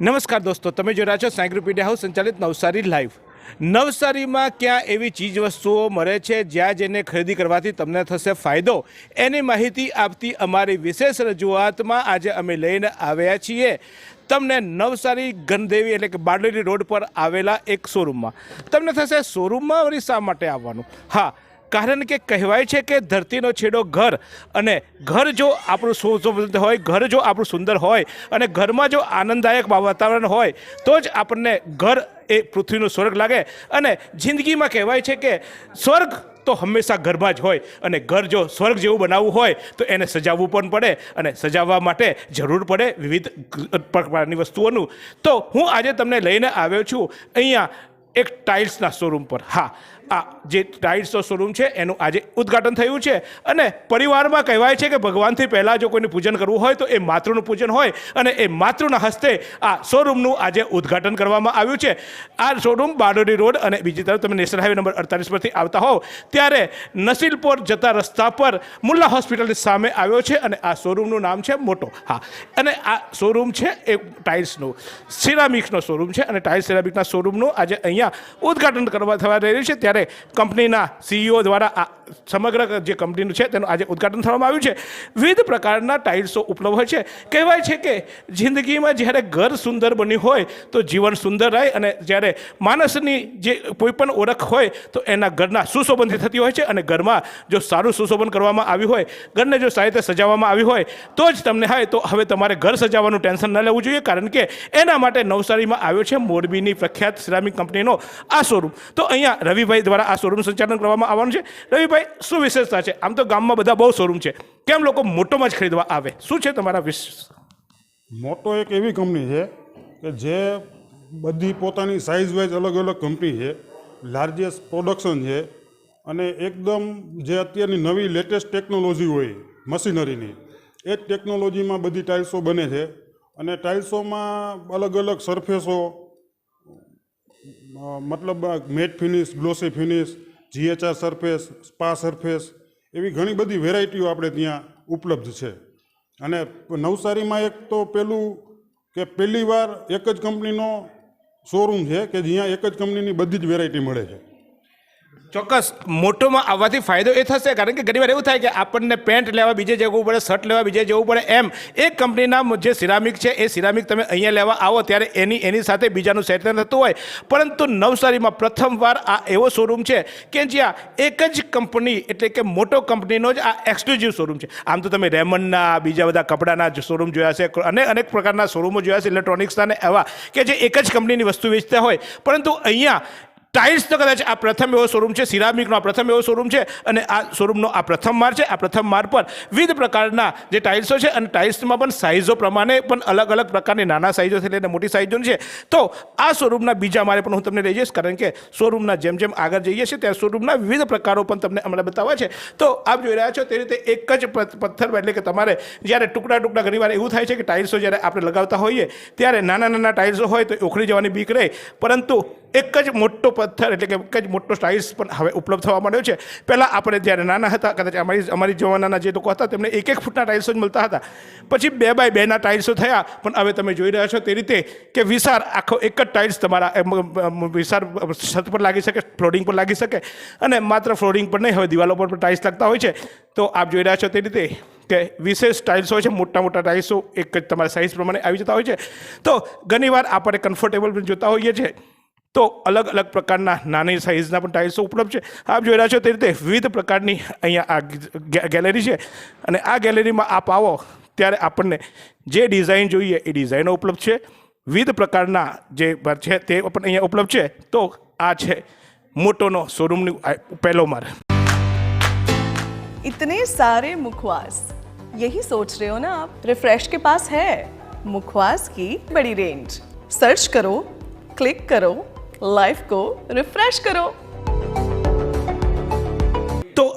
નમસ્કાર દોસ્તો, તમે જો રહ્યા છો સાયક્લોપીડિયા હાઉસ સંચાલિત નવસારી લાઈવ. નવસારીમાં ક્યાં એવી ચીજ વસ્તુઓ મળે છે જ્યાં જેને ખરીદી કરવાથી તમને થશે ફાયદો? એની માહિતી આપતી અમારી વિશેષ રજૂઆતમાં આજે અમે લઈને આવ્યા છીએ. તમને નવસારી ગણદેવી એટલે કે બારડોલી રોડ પર આવેલા એક શોરૂમમાં. તમને થશે શોરૂમમાં વળી શા માટે આવવાનું? હા કારણ કે કહેવાય છે કે ધરતીનો છેડો ઘર અને ઘર જો આપણું સુશોભિત હોય, ઘર જો આપણું સુંદર હોય અને ઘરમાં જો આનંદદાયક વાતાવરણ હોય, તો જ આપણને ઘર એ પૃથ્વીનું સ્વર્ગ લાગે. અને જિંદગીમાં કહેવાય છે કે સ્વર્ગ તો હંમેશા ઘરમાં જ હોય અને ઘર જો સ્વર્ગ જેવું બનાવવું હોય, તો એને સજાવવું પણ પડે અને સજાવવા માટે જરૂર પડે વિવિધ પ્રકારની વસ્તુઓનું. તો હું આજે તમને લઈને આવ્યો છું અહીંયા એક ટાઇલ્સના શોરૂમ પર. હા આ જે ટાઇડ્સનો શોરૂમ છે, એનું આજે ઉદ્ઘાટન થયું છે. અને પરિવારમાં કહેવાય છે કે ભગવાનથી પહેલાં જો કોઈને પૂજન કરવું હોય તો એ માતૃનું પૂજન હોય અને એ માતૃના હસ્તે આ શોરૂમનું આજે ઉદ્ઘાટન કરવામાં આવ્યું છે. આ શોરૂમ બારડોલી રોડ અને બીજી તરફ તમે નેશનલ હાઈવે નંબર અડતાલીસ પરથી આવતા હોવ, ત્યારે નસીલપોર જતા રસ્તા પર મુલ્લા હોસ્પિટલની સામે આવ્યો છે અને આ શોરૂમનું નામ છે મોટો. હા. અને આ શોરૂમ છે એ ટાઇલ્સનું. સિરામિક્સનો શોરૂમ છે અને ટાઇલ્સ સિરામિકના શોરૂમનું આજે અહીંયા ઉદ્ઘાટન કરવા થવા રહી રહ્યું છે. ત્યારે કંપનીના સીઈઓ દ્વારા આ સમગ્ર જે કંપનીનું છે તેનું આજે ઉદ્ઘાટન થવામાં આવ્યું છે. વિવિધ પ્રકારના ટાઇલ્સો ઉપલબ્ધ હોય છે. કહેવાય છે કે જિંદગીમાં જ્યારે ઘર સુંદર બન્યું હોય તો જીવન સુંદર રહે અને જ્યારે માણસની જે કોઈ પણ ઓળખ હોય તો એના ઘરના સુશોભનથી થતી હોય છે અને ઘરમાં જો સારું સુશોભન કરવામાં આવ્યું હોય, ઘરને જો સારી રીતે સજાવવામાં આવ્યું હોય, તો જ તમને હોય. તો હવે તમારે ઘર સજાવવાનું ટેન્શન ન લેવું જોઈએ કારણ કે એના માટે નવસારીમાં આવ્યો છે મોરબીની પ્રખ્યાત સિરામિક કંપનીનો આ શોરૂમ. તો અહીંયા રવિભાઈ દ્વારા આ શોરૂમ સંચાલન કરવામાં આવવાનું છે. રવિભાઈ, શું વિશેષતા છે? આમ તો ગામમાં બધા બહુ શોરૂમ છે. કેમ લોકો મોટોમાં જ ખરીદવા આવે? શું છે તમારા વિશેષ? મોટો એક એવી કંપની છે કે જે બધી પોતાની સાઇઝ વાઇઝ અલગ અલગ કંપની છે લાર્જેસ્ટ પ્રોડક્શન છે, અને એકદમ જે અત્યારની નવી લેટેસ્ટ ટેકનોલોજી હોય મશીનરીની એ જ ટેકનોલોજીમાં બધી ટાઇલ્સો બને છે. અને ટાઇલ્સોમાં અલગ અલગ સરફેસો મતલબ matte finish, glossy finish, GHR surface, spa surface એવી ઘણી બધી વેરાયટીઓ આપણે ત્યાં ઉપલબ્ધ છે. અને નવસારીમાં એક તો પેલું કે પહેલી વાર એક જ કંપનીનો શોરૂમ છે કે જ્યાં એક જ કંપનીની બધી જ વેરાયટી મળે છે. ચોક્કસ મોટોમાં આવવાથી ફાયદો એ થશે, કારણ કે ઘણીવાર એવું થાય કે આપણને પેન્ટ લેવા બીજે જવું પડે, શર્ટ લેવા બીજે જવું પડે, એમ. એક કંપનીના જે સિરામિક છે, એ સિરામિક તમે અહીંયા લેવા આવો, ત્યારે એની એની સાથે બીજાનું સેટલ થતું હોય. પરંતુ નવસારીમાં પ્રથમવાર આ એવો શોરૂમ છે કે જ્યાં એક જ કંપની, એટલે કે મોટો કંપનીનો જ આ એક્સક્લુઝિવ શોરૂમ છે. આમ તો તમે રેમન્ડના, બીજા બધા કપડાના શોરૂમ જોયા છે અને અનેક પ્રકારના શોરૂમો જોયા છે ઇલેક્ટ્રોનિક્સના ને એવા, કે જે એક જ કંપનીની વસ્તુ વેચતા હોય. પરંતુ અહીંયા ટાઇલ્સ તો કદાચ આ પ્રથમ એવો શોરૂમ છે, સિરામિકનો આ પ્રથમ એવો શોરૂમ છે અને આ શોરૂમનો આ પ્રથમ માળ છે, આ પ્રથમ માળ પર વિવિધ પ્રકારના જે ટાઇલ્સો છે અને ટાઇલ્સમાં પણ સાઇઝો પ્રમાણે પણ અલગ અલગ પ્રકારની નાના સાઇઝોથી લઈને મોટી સાઇઝો છે. તો આ શોરૂમના બીજા માળે પણ હું તમને લઈ જઈશ, કારણ કે શોરૂમના જેમ જેમ આગળ જઈએ છીએ ત્યાં શોરૂમના વિવિધ પ્રકારો પણ તમને હમણાં બતાવવા છે. તો આપ જોઈ રહ્યા છો તે રીતે એક જ પથ્થર એટલે કે તમારે જ્યારે ટુકડા ટુકડા ઘણીવાર એવું થાય છે કે ટાઇલ્સો જ્યારે આપણે લગાવતા હોઈએ, ત્યારે નાના નાના ટાઇલ્સો હોય તો ઉખડી જવાની બીક રહે. પરંતુ એક જ મોટો પથ્થર એટલે કે એક જ મોટો ટાઇલ્સ પણ હવે ઉપલબ્ધ થવા માંડ્યો છે. પહેલાં આપણે જ્યારે નાના હતા, કદાચ અમારી અમારી જમાનાના જે લોકો હતા, તેમને એક એક ફૂટના ટાઇલ્સો જ મળતા હતા. પછી બે બાય બેના ટાઇલ્સો થયા, પણ હવે તમે જોઈ રહ્યા છો તે રીતે કે વિસાર આખો એક જ ટાઇલ્સ તમારા વિસાર છત પર લાગી શકે ફ્લોરિંગ પર લાગી શકે, અને માત્ર ફ્લોરિંગ પર નહીં, હવે દિવાલો પર પણ ટાઇલ્સ લાગતા હોય છે. તો આપ જોઈ રહ્યા છો તે રીતે કે વિશેષ ટાઇલ્સ હોય છે, મોટા મોટા ટાઇલ્સો એક જ તમારા સાઇઝ પ્રમાણે આવી જતા હોય છે. તો ઘણીવાર આપણે કમ્ફર્ટેબલ પણ જોતા હોઈએ છીએ. તો અલગ અલગ પ્રકારના નાની સાઇઝના પણ ટાઇલ્સો ઉપલબ્ધ છે આપ જોઈ રહ્યા છો તે રીતે વિવિધ પ્રકારની અહીંયા આ ગે- ગેલેરી છે અને આ ગેલેરીમાં આપ આવો ત્યારે આપણને જે ડિઝાઇન જોઈએ એ ડિઝાઇનો ઉપલબ્ધ છે વિવિધ પ્રકારના જે છે તે પણ અહીંયા ઉપલબ્ધ છે તો આ છે મોટોનો શોરૂમની આ પહેલો માળ इतने सारे मुखवास यही सोच रहे हो ना आप रिफ्रेश के पास है मुखवास की बड़ी रेंज सर्च करो क्लिक करो લાઈફ કો રિફ્રેશ કરો.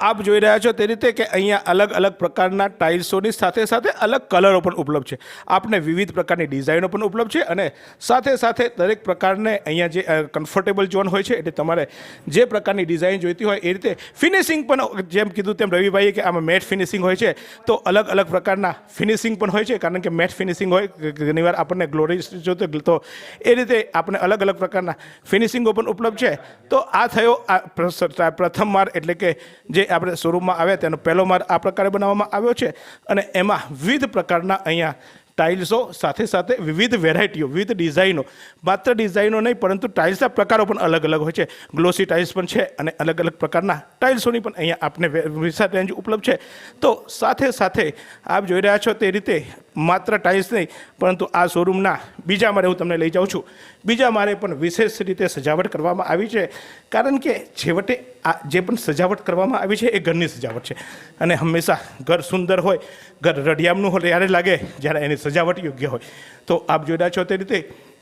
આપ જોઈ રહ્યા છો તે રીતે કે અહીંયા અલગ અલગ પ્રકારના ટાઇલ્સોની સાથે સાથે અલગ કલરો પણ ઉપલબ્ધ છે. આપને વિવિધ પ્રકારની ડિઝાઇનો પણ ઉપલબ્ધ છે અને સાથે સાથે દરેક પ્રકારને અહીંયા જે કમ્ફર્ટેબલ ઝોન હોય છે એટલે તમારે જે પ્રકારની ડિઝાઇન જોઈતી હોય એ રીતે ફિનિશિંગ પણ જેમ કીધું તેમ રવિભાઈએ કે આમાં મેટ ફિનિશિંગ હોય છે, તો અલગ અલગ પ્રકારના ફિનિશિંગ પણ હોય છે, કારણ કે મેટ ફિનિશિંગ હોય ઘણીવાર આપણને ગ્લોરી જોતો તો એ રીતે આપણે અલગ અલગ પ્રકારના ફિનિશિંગો પણ ઉપલબ્ધ છે. તો આ થયો આ પ્ર- પ્રથમ માળ એટલે કે જે આપણે શોરૂમમાં આવ્યા તેનો પહેલો માળ આ પ્રકારે બનાવવામાં આવ્યો છે અને એમાં વિવિધ પ્રકારના અહીંયા ટાઇલ્સો સાથે સાથે વિવિધ વેરાયટીઓ, વિવિધ ડિઝાઇનો. માત્ર ડિઝાઇનો નહીં, પરંતુ ટાઇલ્સના પ્રકારો પણ અલગ અલગ હોય છે. ગ્લોસી ટાઇલ્સ પણ છે અને અલગ અલગ પ્રકારના ટાઇલ્સોની પણ અહીંયા આપને વે- વિશાળ રેન્જ ઉપલબ્ધ છે. તો સાથે સાથે આપ જોઈ રહ્યા છો તે રીતે માત્ર ટાઇલ્સ નહીં, પરંતુ આ શોરૂમના બીજા મારે હું તમને લઈ જાઉં છું. બીજા મારે પણ વિશેષ રીતે સજાવટ કરવામાં આવી છે. કારણ કે છેવટે આ જે પણ સજાવટ કરવામાં આવી છે, એ ઘરની સજાવટ છે. અને હંમેશા ઘર સુંદર હોય, ઘર રડિયામનું હોય, ત્યારે લાગે જ્યારે એની સજાવટ યોગ્ય હોય. તો આપ જોઈ રહ્યા છો તે રીતે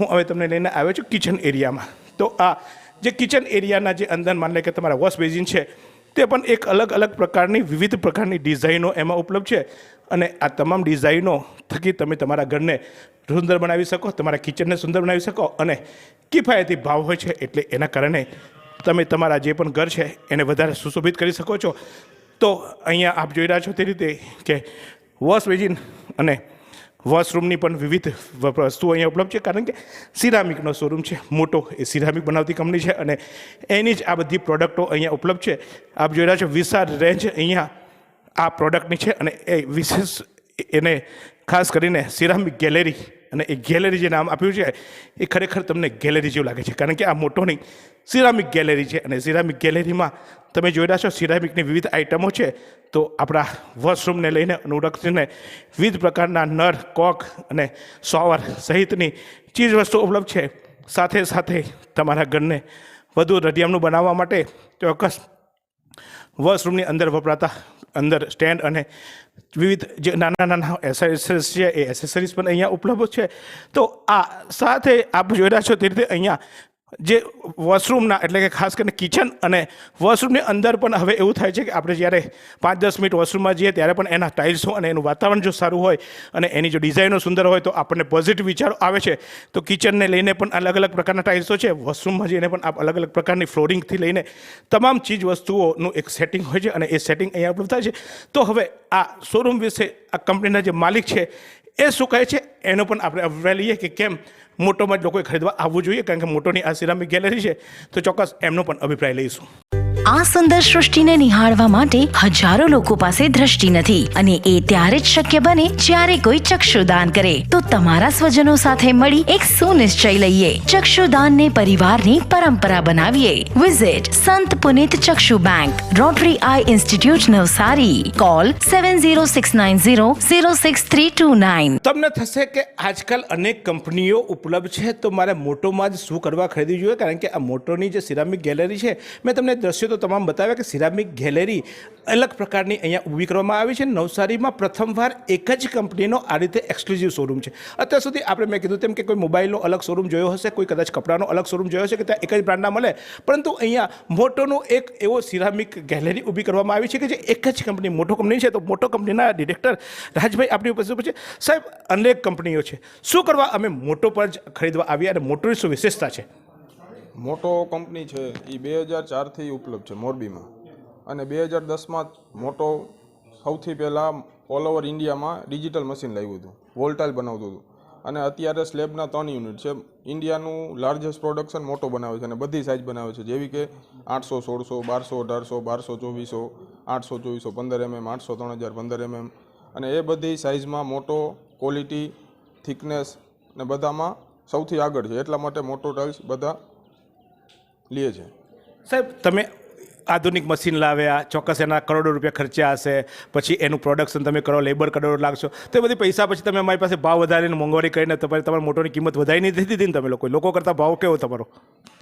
હું હવે તમને લઈને આવ્યો છું કિચન એરિયામાં તો આ જે કિચન એરિયાના જે અંદર માની લે કે તમારા વોશ બેઝિન છે તે પણ એક અલગ અલગ પ્રકારની, વિવિધ પ્રકારની ડિઝાઇનો એમાં ઉપલબ્ધ છે. અને આ તમામ ડિઝાઇનો થકી તમે તમારા ઘરને સુંદર બનાવી શકો, તમારા કિચનને સુંદર બનાવી શકો અને કિફાયતી ભાવ હોય છે એટલે એના કારણે તમે તમારા જે પણ ઘર છે એને વધારે સુશોભિત કરી શકો છો. તો અહીંયા આપ જોઈ રહ્યા છો તે રીતે કે વોશ બેઝિન અને વોશરૂમની પણ વિવિધ વસ્તુઓ અહીંયા ઉપલબ્ધ છે, કારણ કે સિરામિકનો શોરૂમ છે, મોટો એ સિરામિક બનાવતી કંપની છે અને એની જ આ બધી પ્રોડક્ટો અહીંયા ઉપલબ્ધ છે. આપ જોઈ રહ્યા છો વિશાળ રેન્જ અહીંયા આ પ્રોડક્ટની છે અને એ વિશેષ એને ખાસ કરીને સિરામિક ગેલેરી અને એ ગેલેરી જે નામ આપ્યું છે, એ ખરેખર તમને ગેલેરી જેવું લાગે છે. કારણ કે આ મોટો નહીં, સિરામિક ગેલેરી છે અને સિરામિક ગેલેરીમાં તમે જોઈ રહ્યા છો સિરામિકની વિવિધ આઇટમો છે. તો આપણા વોશરૂમને લઈને અનુરક્ષીને વિવિધ પ્રકારના નળ કોક અને શોવર સહિતની ચીજ વસ્તુઓ ઉપલબ્ધ છે. સાથે સાથે તમારા ઘરને વધુ રઢિયામનું બનાવવા માટે ચોક્કસ વોશરૂમની અંદર વપરાતા અંદર સ્ટેન્ડ અને વિવિધ જે નાના નાના એસેસરીઝ છે, એ એસેસરીઝ પણ અહીંયા ઉપલબ્ધ છે. તો આ સાથે આપ જોઈ રહ્યા છો તે રીતે અહીંયા જે વોશરૂમના, એટલે કે ખાસ કરીને કિચન અને વોશરૂમની અંદર પણ હવે એવું થાય છે કે આપણે જ્યારે પાંચ દસ મિનિટ વોશરૂમમાં જઈએ ત્યારે પણ એના ટાઇલ્સો અને એનું વાતાવરણ જો સારું હોય અને એની જો ડિઝાઇનો સુંદર હોય તો આપણને પોઝિટિવ વિચારો આવે છે. તો કિચનને લઈને પણ અલગ અલગ પ્રકારના ટાઇલ્સો છે. વોશરૂમમાં જઈને પણ આપ અલગ અલગ પ્રકારની ફ્લોરિંગથી લઈને તમામ ચીજ વસ્તુઓનું એક સેટિંગ હોય છે અને એ સેટિંગ અહીંયા ઉપલબ્ધ થાય છે. તો હવે આ શોરૂમ વિશે આ કંપનીના જે માલિક છે, એ શું કહે છે? એનો પણ આપણે અભિપ્રાય લઈએ કે કેમ મોટોમાં જ લોકોએ ખરીદવા આવવું જોઈએ કારણ કે મોટોની આ સિરામિક ગેલેરી છે, તો ચોક્કસ એમનો પણ અભિપ્રાય લઈશું. આ સુંદર સૃષ્ટિને નિહાળવા માટે હજારો લોકો પાસે દ્રષ્ટિ નથી અને એ ત્યારે જ શક્ય બને જ્યારે કોઈ ચક્ષુદાન કરે. તો તમારા સ્વજનો સાથે મળી એક સુનિશ્ચય લઈએ. ચક્ષુદાનને પરિવારની પરંપરા બનાવીએ. Visit Sant Punit Chakshu bank Rotary eye institute Navsari. Call seven zero six nine zero zero six three two nine તમને થશે કે આજકાલ અનેક કંપનીઓ ઉપલબ્ધ છે, તો મારે મોટોમાં જ શું કરવા ખરીદવી જોઈએ? કારણ કે આ મોટોની જે સિરામિક ગેલેરી છે, મેં તમને દ્રશ્યો તો તમામ બતાવ્યા કે સિરામિક ગેલેરી અલગ પ્રકારની અહીંયા ઊભી કરવામાં આવી છે. નવસારીમાં પ્રથમવાર એક જ કંપનીનો આ રીતે એક્સક્લુઝિવ શોરૂમ છે. અત્યાર સુધી આપણે મેં કીધું તેમ કે કોઈ મોબાઈલનો અલગ શોરૂમ જોયો હશે, કોઈ કદાચ કપડાનો અલગ શોરૂમ જોયો હશે કે ત્યાં એક જ બ્રાન્ડના મળે. પરંતુ અહીંયા મોટોનો એક એવો સિરામિક ગેલેરી ઊભી કરવામાં આવી છે કે જે એક જ કંપની, મોટો કંપની છે, તો મોટો કંપનીના ડિરેક્ટર રાજભાઈ આપણી ઉપસ્થિત છે. સાહેબ, અનેક કંપનીઓ છે. શું કરવા અમે મોટો પર જ ખરીદવા આવ્યા અને મોટોની શું વિશેષતા છે? મોટો કંપની છે એ બે હજાર ચારથી ઉપલબ્ધ છે મોરબીમાં. અને બે હજાર દસમાં મોટો, સૌથી પહેલાં ઓલ ઓવર ઇન્ડિયામાં ડિજિટલ મશીન લાવ્યું હતું વોલ્ટાઇલ બનાવતું હતું. અને અત્યારે સ્લેબના ત્રણ યુનિટ છે. ઇન્ડિયાનું લાર્જેસ્ટ પ્રોડક્શન મોટો બનાવે છે અને બધી સાઇઝ બનાવે છે. જેવી કે આઠસો, સોળસો, બારસો, અઢારસો, બારસો, ચોવીસો, આઠસો, ચોવીસો, પંદર એમએમ આઠસો, ત્રણ હજાર, પંદર એમએમ અને એ બધી સાઇઝમાં મોટો ક્વોલિટી થિકનેસ ને બધામાં સૌથી આગળ છે. એટલા માટે મોટો ટાઇલ્સ બધા લે છે. સાહેબ તમે આધુનિક મશીન લાવ્યા ચોક્કસ એના કરોડો રૂપિયા ખર્ચ્યા હશે પછી એનું પ્રોડક્શન તમે કરો લેબર કરોડો લાગશો તો એ બધી પૈસા પછી તમે અમારી પાસે ભાવ વધારીને મોંઘવારી કરીને તમારી તમારે મોટોની કિંમત વધારી નહીં દીધી ને તમે લોકો લોકો કરતાં ભાવ કેવો તમારો?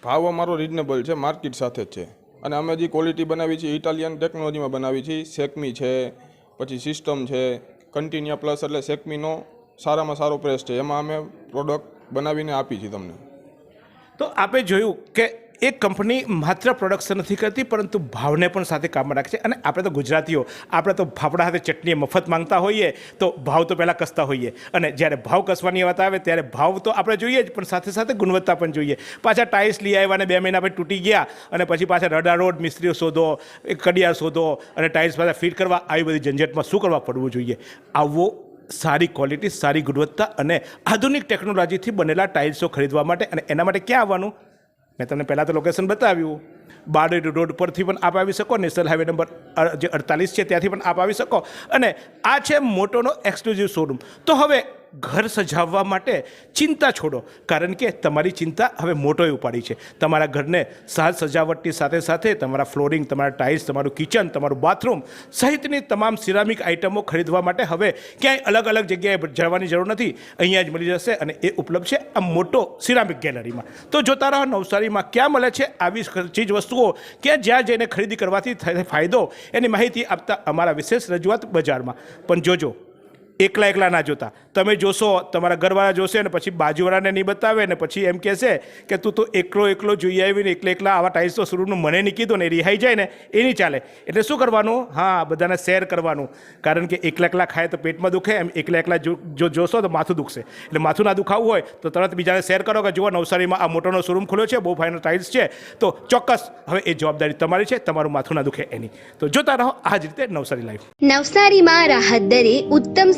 ભાવ અમારો રિઝનેબલ છે માર્કેટ સાથે જ છે. અને અમે જે ક્વોલિટી બનાવી છે ઇટાલિયન ટેકનોલોજીમાં બનાવી છે સેકમી છે પછી સિસ્ટમ છે કન્ટિન્યુ પ્લસ એટલે સેકમીનો સારામાં સારો પ્રેસ છે એમાં અમે પ્રોડક્ટ બનાવીને આપી છીએ તમને. તો આપે જોયું કે એ કંપની માત્ર પ્રોડક્શન નથી કરતી, પરંતુ ભાવને પણ સાથે કામમાં રાખે છે. અને આપણે તો ગુજરાતીઓ, આપણે તો ફાફડા સાથે ચટણી મફત માંગતા હોઈએ, તો ભાવ તો પહેલાં કસતા હોઈએ. અને જ્યારે ભાવ કસવાની વાત આવે, ત્યારે ભાવ તો આપણે જોઈએ જ, પણ સાથે સાથે ગુણવત્તા પણ જોઈએ. પાછા ટાઇલ્સ લઈ આવ્યા અને બે મહિના પછી તૂટી ગયા, અને પછી પાછા રડા રોડ મિસ્ત્રીઓ શોધો કડિયા શોધો, અને ટાઇલ્સ પાછા ફિટ કરવા, આવી બધી ઝંઝટમાં શું કરવા પડવું જોઈએ? આવો સારી ક્વોલિટી સારી ગુણવત્તા અને આધુનિક ટેકનોલોજીથી બનેલા ટાઇલ્સો ખરીદવા માટે, અને એના માટે ક્યાં આવવાનું? મેં તમને પહેલાં તો લોકેશન બતાવ્યું. બારડોલી રોડ પરથી પણ આપ આવી શકો નેશનલ હાઈવે નંબર જે અડતાલીસ છે ત્યાંથી પણ આપ આવી શકો. અને આ છે મોટોનો એક્સક્લુઝિવ શોરૂમ તો હવે ઘર સજાવવા માટે ચિંતા છોડો. કારણ કે તમારી ચિંતા હવે મોટોય ઉપાડી છે. તમારા ઘરને સાજ સજાવટની સાથે સાથે તમારા ફ્લોરિંગ, તમારા ટાઇલ્સ, તમારું કિચન, તમારું બાથરૂમ સહિતની તમામ સિરામિક આઇટમો ખરીદવા માટે હવે ક્યાંય અલગ અલગ જગ્યાએ જવાની જરૂર નથી. અહીંયા જ મળી જશે અને એ ઉપલબ્ધ છે આ મોટો સિરામિક ગેલેરીમાં. તો જોતા રહો નવસારીમાં ક્યાં મળે છે આવી ચીજ વસ્તુઓ ક્યાં જ્યાં જઈને ખરીદી કરવાથી થાય ફાયદો એની માહિતી આપતા અમારા વિશેષ રજૂઆત બજારમાં. પણ જોજો એકલા એકલા ના જોતા. તમે જોશો, તમારા ઘરવાળા જોશે ને પછી બાજુવાળાને નહીં બતાવે ને પછી એમ કહેશે કે તું તો એકલો એકલો જોઈ આવીને એકલા એકલા આવા ટાઈલ્સ તો શરૂનું મને નહીં કીધું ને રિહાઈ જાય ને એ નહીં ચાલે. એટલે શું કરવાનું? હા, બધાને શેર કરવાનું. કારણ કે એકલા એકલા ખાય તો પેટમાં દુખે, એમ એકલા એકલા જો જોશો તો માથું દુખશે. એટલે માથું ના દુખાવું હોય તો તરત બીજાને શેર કરો કે જુઓ નવસારીમાં આ મોટોનો શોરૂમ ખોલ્યો છે, બહુ ફાઇનલ ટાઇલ્સ છે. તો ચોક્કસ હવે એ જવાબદારી તમારી છે, તમારું માથું ના દુખે એની. તો જોતા રહો આ જ રીતે નવસારી લાઈફ નવસારીમાં રાહત દરે ઉત્તમ